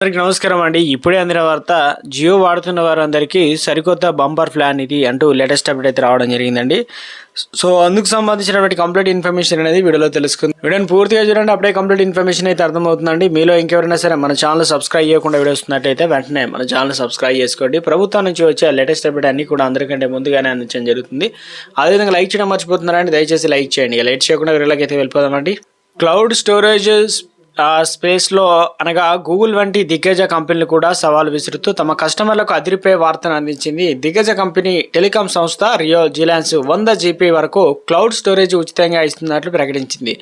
అందరికి నమస్కారం అండి. ఇప్పుడే అందిన వార్త జియో వాడుతున్న వారందరికీ సరికొత్త బంపర్ ప్లాన్ ఇది అంటూ లేటెస్ట్ అప్డేట్ అయితే రావడం జరిగిందండి. సో అందుకు సంబంధించినటువంటి కంప్లీట్ ఇన్ఫర్మేషన్ అనేది వీడియోలో తెలుసుకుంది. వీడియోని పూర్తిగా చూడండి అప్పుడే కంప్లీట్ ఇన్ఫర్మేషన్ అయితే అర్థమవుతుందండి. మీలో ఇంకెవరైనా సరే మన ఛానల్ సబ్స్క్రైబ్ చేయకుండా వీడియో వస్తున్నట్టయితే వెంటనే మన ఛానల్ సబ్స్క్రైబ్ చేసుకోండి. ప్రభుత్వం నుంచి వచ్చే లేటెస్ట్ అప్డేట్ అన్ని కూడా అందరికంటే ముందుగానే అందించడం జరుగుతుంది. అదేవిధంగా లైక్ చేయడం మర్చిపోతున్నారండి దయచేసి లైక్ చేయండి. లైట్ చేయకుండా వీడియోలోకి అయితే వెళ్ళిపోదామండి. క్లౌడ్ స్టోరేజెస్ స్పేస్లో అనగా గూగుల్ వంటి దిగ్గజ కంపెనీలు కూడా సవాల్ విసురుతూ తమ కస్టమర్లకు అదిరిపోయే వార్తను అందించింది. దిగ్గజ కంపెనీ టెలికాం సంస్థ రియో జిలాన్స్ వంద జీబీ వరకు క్లౌడ్ స్టోరేజ్ ఉచితంగా ఇస్తున్నట్లు ప్రకటించింది.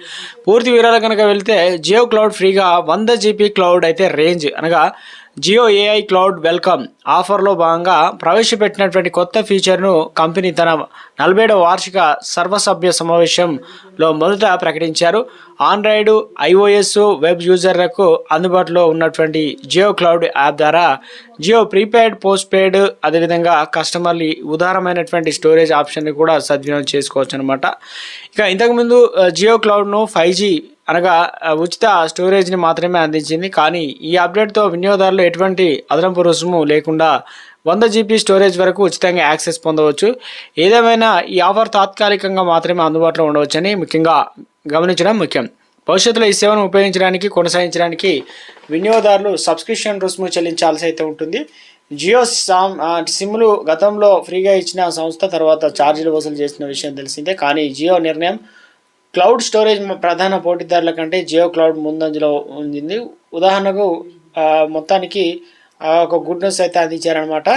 పూర్తి వివరాలు కనుక వెళితే జియో క్లౌడ్ ఫ్రీగా వంద జీబీ క్లౌడ్ అయితే రేంజ్ అనగా జియో ఏఐ క్లౌడ్ వెల్కమ్ ఆఫర్లో భాగంగా ప్రవేశపెట్టినటువంటి కొత్త ఫీచర్ను కంపెనీ తన నలభైడవ వార్షిక సర్వసభ్య సమావేశంలో మొదట ప్రకటించారు. ఆండ్రాయిడ్ ఐఓఎస్ వెబ్ యూజర్లకు అందుబాటులో ఉన్నటువంటి జియో క్లౌడ్ యాప్ ద్వారా జియో ప్రీపెయిడ్ పోస్ట్ పెయిడ్ అదేవిధంగా కస్టమర్లు ఉదారమైనటువంటి స్టోరేజ్ ఆప్షన్ని కూడా సద్వినియోగం చేసుకోవచ్చు అనమాట ఇక ఇంతకుముందు జియో క్లౌడ్ను ఫైవ్ జీ అనగా ఉచిత స్టోరేజ్ని మాత్రమే అందించింది. కానీ ఈ అప్డేట్తో వినియోగదారులు ఎటువంటి అదనపు రుసుము లేకుండా వంద జీబీ స్టోరేజ్ వరకు ఉచితంగా యాక్సెస్ పొందవచ్చు. ఏదేమైనా ఈ ఆఫర్ తాత్కాలికంగా మాత్రమే అందుబాటులో ఉండవచ్చని ముఖ్యంగా గమనించడం ముఖ్యం. భవిష్యత్తులో ఈ సేవను ఉపయోగించడానికి కొనసాగించడానికి వినియోగదారులు సబ్స్క్రిప్షన్ రుసుము చెల్లించాల్సి అయితే ఉంటుంది. జియో సామ్ సిమ్లు గతంలో ఫ్రీగా ఇచ్చిన సంస్థ తర్వాత ఛార్జీలు వసూలు చేసిన విషయం తెలిసిందే. కానీ జియో నిర్ణయం క్లౌడ్ స్టోరేజ్ ప్రధాన పోటీదారుల కంటే జియో క్లౌడ్ ముందంజలో ఉంది ఉదాహరణకు మొత్తానికి ఒక గుడ్ న్యూస్ అయితే అందించారనమాట